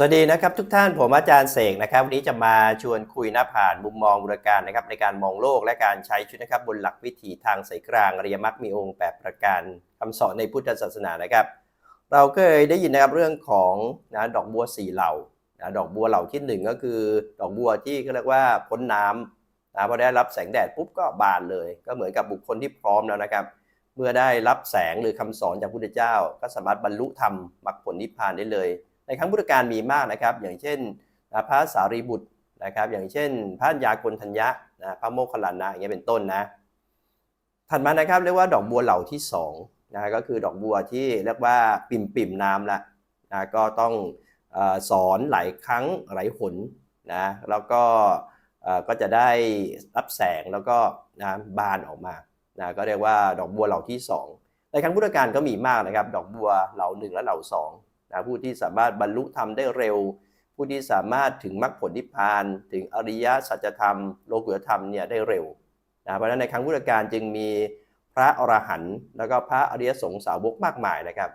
สวัสดีนะครับทุกท่านผมอาจารย์เสกนะครับวันนี้จะมาชวนคุยน้าผ่านมุมมองบุรการนะครับในการมองโลกและการใช้ชีวิตนะครับบนหลักวิถีทางสายกลางอริยมรรคมีองค์แปดประการคำสอนในพุทธศาสนานะครับ เราเคยได้ยินนะครับเรื่องของนะดอกบัวสี่เหล่านะดอกบัวเหล่าที่หนึ่งก็คือ ดอกบัวที่เขาเรียกว่าพ้นน้ำนะพอได้รับแสงแดดปุ๊บก็บานเลย ก็เหมือนกับบุคคลที่พร้อมแล้วนะครับ เมื่อได้รับแสงหรือคำสอนจากพุทธเจ้า ก็สามารถบรรลุธรรมมรรคผลนิพพานได้เลย ในครั้งพุทธกาลมีมากนะครับ อย่างเช่นนะพระสารีบุตรนะครับ อย่างเช่น พระยากลทัญญะนะพระโมคคัลลานะอย่างเงี้ยเป็นต้นนะถัดมานะครับเรียกว่าดอกบัวเหล่าที่สองนะก็คือดอกบัวที่เรียกว่าปิ่มปิ่มๆน้ำละนะก็ต้องอสอนหลายครั้งหลายหนนะแล้วก็ก็จะได้รับแสงแล้วก็นะบานออกมานะก็เรียกว่าดอกบัวเหล่าที่สองในครั้งพุทธกาลก็มีมากนะครับ ดอกบัวเหล่าหนึ่งและเหล่าสอง นะผู้ที่สามารถบรรลุธรรมได้เร็ว ผู้ที่สามารถถึงมรรคผลนิพพาน ถึงอริยสัจธรรม โลกุตธรรมเนี่ยได้เร็วนะเพราะฉะนั้นในครั้งพุทธกาลจึงมีพระอรหันต์แล้วก็พระอริยสงสาวกมากมายนะครับ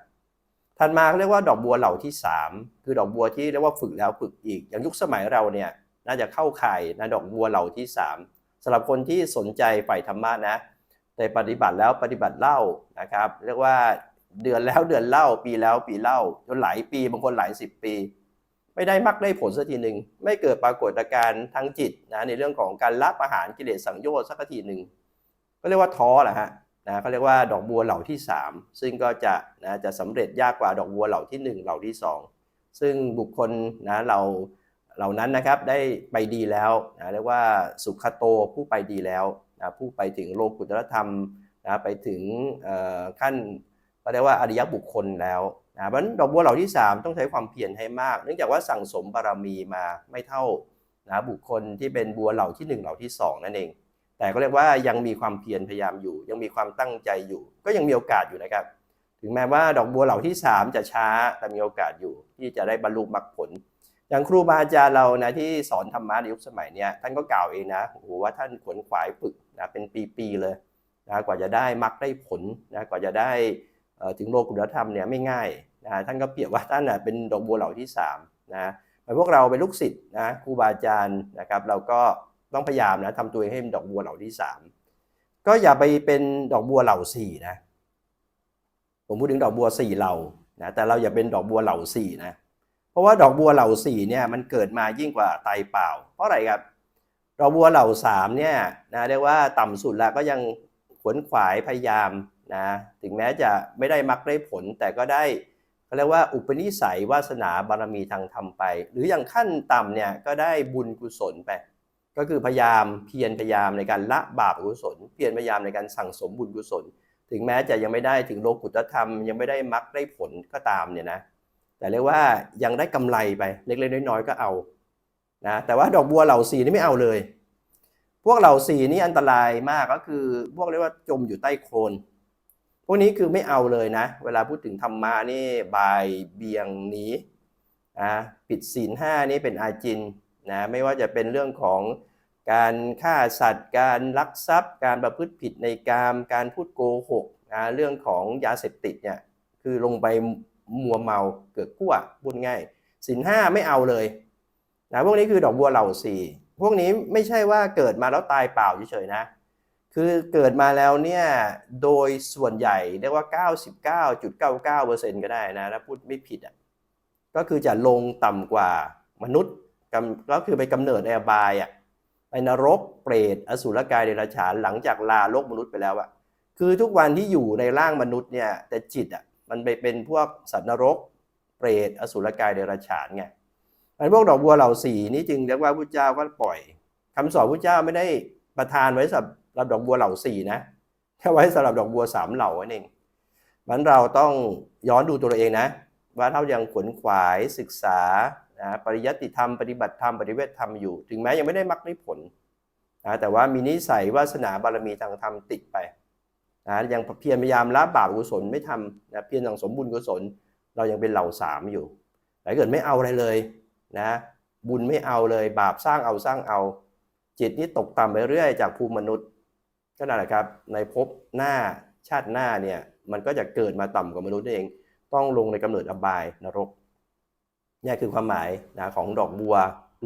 ถัดมาเขาเรียกว่าดอกบัวเหล่าที่ 3 คือดอกบัวที่เรียกว่าฝึกแล้วฝึกอีก อย่างยุคสมัยเราเนี่ยน่าจะเข้าข่ายนะดอกบัวเหล่าที่ 3สำหรับคนที่สนใจใฝ่ธรรมะนะแต่ปฏิบัติแล้วปฏิบัติเล่านะครับ เรียกว่า เดือนแล้วเดือนเล่าปีแล้วปีเล่าจนหลายปีบางคนหลายสิบปี ไม่ได้มักได้ผลสักทีหนึ่งไม่เกิดปรากฏการณ์ทางจิตนะในเรื่องของการละประหารกิเลสสังโยชน์สักทีหนึ่งก็เรียกว่าท้อแหละฮะนะเขาเรียกว่าดอกบัวเหล่าที่ 3 ซึ่งก็จะนะจะสำเร็จยากกว่าดอกบัวเหล่าที่ 1 เหล่าที่ 2 ซึ่งบุคคลนะเราเหล่านั้นนะครับได้ไปดีแล้วนะเรียกว่าสุขโตผู้ไปดีแล้วนะผู้ไปถึงโลกุตรธรรมนะไปถึงขั้น ก็เรียกว่าอริยบุคคลแล้วนะเพราะฉะนั้นดอกบัวเหล่าที่ 3 ต้องใช้ความเพียรให้มาก เนื่องจากว่าสั่งสมบารมีมาไม่เท่านะบุคคลที่เป็นบัวเหล่าที่ 1 เหล่าที่ 2 นั่นเอง แต่ก็เรียกว่ายังมีความเพียรพยายามอยู่ ยังมีความตั้งใจอยู่ ก็ยังมีโอกาสอยู่นะครับ ถึงแม้ว่าดอกบัวเหล่าที่ 3 จะช้าแต่มีโอกาสอยู่ ที่จะได้บรรลุมรรคผล อย่างครูบาอาจารย์เรานะที่สอนธรรมะในยุคสมัยเนี้ยท่านก็กล่าวเองนะโอ้โหว่าท่านขวนขวายฝึกนะเป็นปีๆเลยนะกว่าจะได้มรรคได้ผลนะกว่าจะได้ ถึงโลกุตธรรมเนี่ยไม่ง่ายนะท่านก็เปรียบว่าท่านเป็นดอกบัวเหล่าที่3นะพวกเราเป็นลูกศิษย์นะครูบาอาจารย์นะครับ เราก็ต้องพยายามนะทำตัวเองให้เป็นดอกบัวเหล่าที่ 3 ก็อย่าไปเป็นดอกบัวเหล่า4นะผมพูดถึงดอกบัว4เหล่านะแต่เราอย่าเป็นดอกบัวเหล่า4นะเพราะว่าดอกบัวเหล่า4เนี่ยมันเกิดมายิ่งกว่าไตเปล่า เพราะอะไรครับดอกบัวเหล่า3เนี่ยนะเรียกว่าต่ำสุดแล้วก็ยังขวนขวายพยายาม นะถึงแม้จะไม่ได้มักได้ผลแต่ก็ได้เขาเรียกว่าอุปนิสัยวาสนาบารมีทางธรรมไป หรืออย่างขั้นต่ำเนี่ยก็ได้บุญกุศลไป ก็คือพยายามเพียรพยายามในการละบาปกุศล เพียรพยายามในการสั่งสมบุญกุศล ถึงแม้จะยังไม่ได้ถึงโลกุตตรธรรม ยังไม่ได้มักได้ผลก็ตามเนี่ยนะแต่เรียกว่ายังได้กำไรไปเล็กๆน้อยๆก็เอานะแต่ว่าดอกบัวเหล่าสีนี่ไม่เอาเลย พวกเหล่าสีนี่อันตรายมากก็คือพวกเรียกว่าจมอยู่ใต้โคลน พวกนี้คือไม่เอาเลยนะ เวลาพูดถึงธรรมะนี่บายเบียงหนีนะผิดศีลห้านี่เป็นอาจินนะไม่ว่าจะเป็นเรื่องของการฆ่าสัตว์ การลักทรัพย์ การประพฤติผิดในกามการพูดโกหกนะเรื่องของยาเสพติดเนี่ยคือลงไปมัวเมาเกิดกั้วพูดง่ายศีลห้าไม่เอาเลยนะพวกนี้คือดอกบัวเหล่าสี่พวกนี้ไม่ใช่ว่าเกิดมาแล้วตายเปล่าเฉยๆนะ คือเกิดมาแล้วเนี่ย โดยส่วนใหญ่เรียกว่า 99.99%ก็ได้นะถ้าพูดไม่ผิดอะก็คือจะลงต่ำกว่ามนุษย์ก็คือไปกำเนิดในอบายอะไปนรกเปรตอสุรกายเดรัจฉานหลังจากลาโลกมนุษย์ไปแล้วอะคือทุกวันที่อยู่ในร่างมนุษย์เนี่ยแต่จิตอะมันไปเป็นพวกสัตว์นรก เปรตอสุรกายเดรัจฉานไงมันพวกดอกบัวเหล่าสีนี่จึงเรียกว่าพระเจ้าก็ปล่อยคำสอนพระเจ้าไม่ได้ประทานไว้สำหรับ สำหรับดอกบัวเหล่าสี่นะแค่ไว้สำหรับดอกบัวสามเหล่านั่นเองมันเราต้องย้อนดูตัวเองนะ ว่าเรายังขวนขวายศึกษานะปริยัติธรรม ปฏิบัติธรรม ปฏิเวทธรรมอยู่ ถึงแม้ยังไม่ได้มรรคได้ผลนะแต่ว่ามีนิสัยวาสนาบารมีทางธรรมติดไปนะยังเพียรพยายามละบาปกุศลไม่ทำนะเพียรสังสมบุญกุศล เรายังเป็นเหล่าสามอยู่แต่เกิดไม่เอาอะไรเลยนะบุญไม่เอาเลยบาปสร้างเอาสร้างเอา จิตนี่ตกต่ำไปเรื่อยจากภูมิมนุษย์ ก็นั่นแหละครับ ในภพหน้าชาติหน้าเนี่ยมันก็จะเกิดมาต่ำกว่ามนุษย์เอง ต้องลงในกำเนิดอบายนรกนี่คือความหมายนะของดอกบัว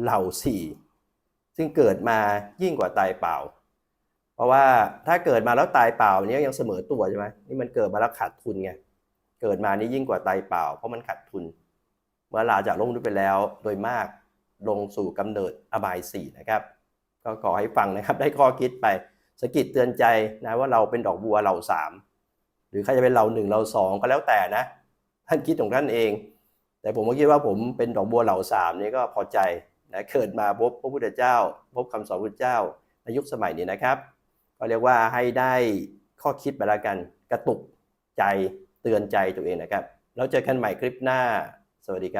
เหล่าสี่ซึ่งเกิดมายิ่งกว่าตายเปล่า เพราะว่าถ้าเกิดมาแล้วตายเปล่าเนี้ยยังเสมอตัวใช่ไหมนี่มันเกิดมาแล้วขาดทุนไงเกิดมานี่ยิ่งกว่าตายเปล่า เพราะมันขาดทุน เมื่อลาจากโลกนุษย์ไปแล้วโดยมากลงสู่กำเนิดอบายสี่นะครับ ก็ขอให้ฟังนะครับได้ข้อคิดไป สกิดเตือนใจนะว่าเราเป็นดอกบัวเหล่าสามหรือใครจะเป็นเหล่าหนึ่งเหล่าสองก็แล้วแต่นะ ท่านคิดของท่านเอง แต่ผมก็คิดว่าผมเป็นดอกบัวเหล่าสามนี่ก็พอใจนะเกิดมาพบพระพุทธเจ้า พบคำสอนพระพุทธเจ้าในยุคสมัยนี้นะครับ ก็เรียกว่าให้ได้ข้อคิดไปล้วกันกระตุกใจเตือนใจตัวเองนะครับ แล้วเจอกันใหม่คลิปหน้า สวัสดีครับ